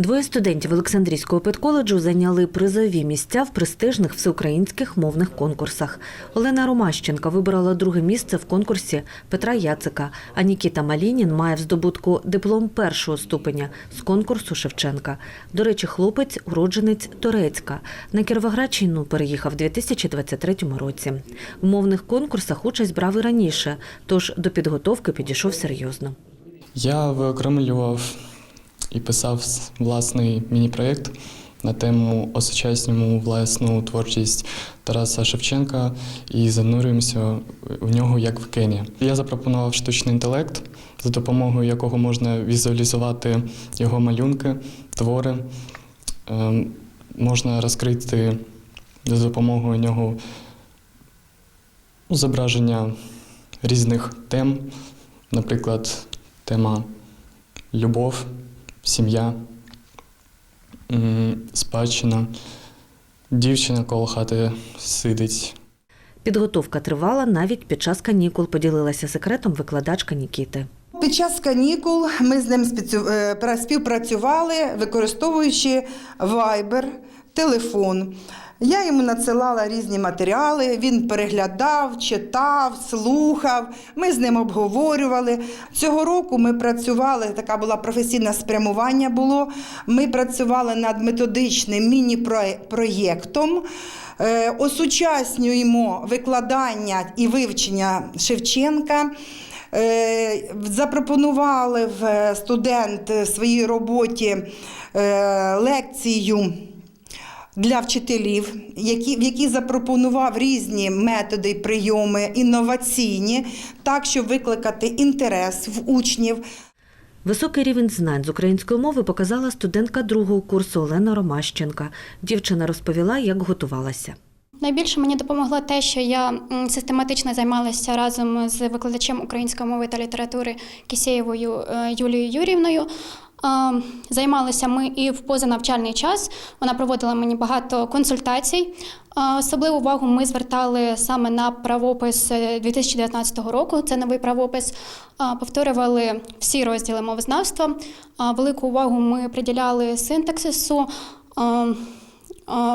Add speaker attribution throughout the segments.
Speaker 1: Двоє студентів Олександрійського педколеджу зайняли призові місця в престижних всеукраїнських мовних конкурсах. Олена Ромащенка вибрала друге місце в конкурсі Петра Яцика, а Нікіта Малінін має в здобутку диплом першого ступеня з конкурсу Шевченка. До речі, хлопець уродженець Торецька. На Кіровоградщину переїхав у 2023 році. В мовних конкурсах участь брав і раніше, тож до підготовки підійшов серйозно.
Speaker 2: Я виокремлював і писав власний міні-проєкт на тему осучаснюємо власну творчість Тараса Шевченка і занурюємося в нього як в Кені. Я запропонував штучний інтелект, за допомогою якого можна візуалізувати його малюнки, твори. Ем, Можна розкрити за допомогою нього зображення різних тем, наприклад, тема любов, сім'я, спадщина, дівчина коло хати сидить.
Speaker 1: Підготовка тривала навіть під час канікул, поділилася секретом викладачка Нікіти.
Speaker 3: Під час канікул ми з ним е, співпрацювали, використовуючи вайбер, телефон. Я йому надсилала різні матеріали, він переглядав, читав, слухав. Ми з ним обговорювали. Цього року ми працювали, така була професійне спрямування було. Ми працювали над методичним міні-проєктом. Е, Осучаснюємо викладання і вивчення Шевченка. Е, Запропонували е, студент в своїй роботі лекцію для вчителів, які, в якій запропонував різні методи і прийоми інноваційні, так, щоб викликати інтерес в учнів.
Speaker 1: Високий рівень знань з української мови показала студентка другого курсу Олена Ромащенка. Дівчина розповіла, як готувалася.
Speaker 4: Найбільше мені допомогло те, що я систематично займалася разом з викладачем української мови та літератури Кісєєвою е, Юлією Юрівною. Займалися ми і в позанавчальний час. Вона проводила мені багато консультацій. Особливу увагу ми звертали саме на правопис е, 2019 року. Це новий правопис. Повторювали всі розділи мовознавства. Велику увагу ми приділяли синтаксису.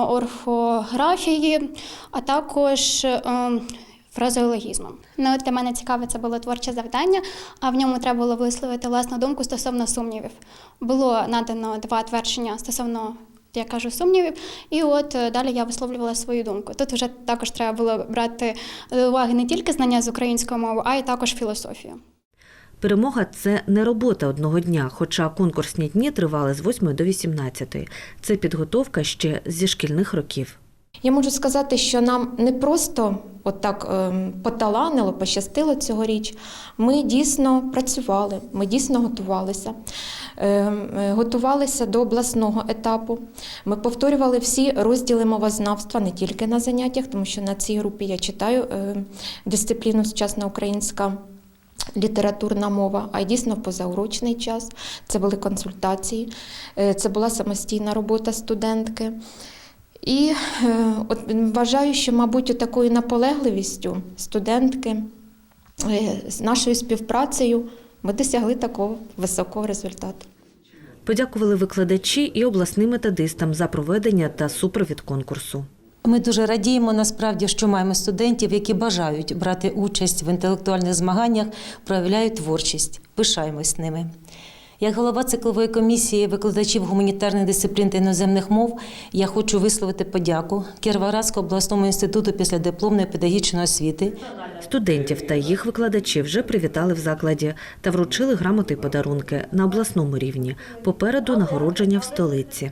Speaker 4: орфографії, а також е, фразеологізмом. Ну, от для мене цікаве це було творче завдання, а в ньому треба було висловити власну думку стосовно сумнівів. Було надано два твердження стосовно. Я кажу сумнівів, і от е, далі я висловлювала свою думку. Тут вже також треба було брати до уваги не тільки знання з української мови, а й також філософію.
Speaker 1: Перемога це не робота одного дня, хоча конкурсні дні тривали з 8 до 18. Це підготовка ще зі шкільних років.
Speaker 5: Я можу сказати, що нам не просто отак ем, поталанило, пощастило цьогоріч. Ми дійсно працювали, ми дійсно готувалися. Ем, е, Готувалися до обласного етапу. Ми повторювали всі розділи мовознавства не тільки на заняттях, тому що на цій групі я читаю ем, дисципліну сучасна українська. Літературна мова, а й дійсно в позаурочний час. Це були консультації, е, це була самостійна робота студентки. І е, от вважаю, що, мабуть, такою наполегливістю студентки е, з нашою співпрацею ми досягли такого високого результату.
Speaker 1: Подякували викладачі і обласним методистам за проведення та супровід конкурсу.
Speaker 6: Ми дуже радіємо насправді, що маємо студентів, які бажають брати участь в інтелектуальних змаганнях, проявляють творчість. Пишаємось ними. Як голова циклової комісії викладачів гуманітарних дисциплін та іноземних мов, я хочу висловити подяку Кіровоградському обласному інституту після дипломної педагогічної освіти
Speaker 1: Студентів та їх викладачів вже привітали в закладі та вручили грамоти й подарунки на обласному рівні. Попереду нагородження в столиці.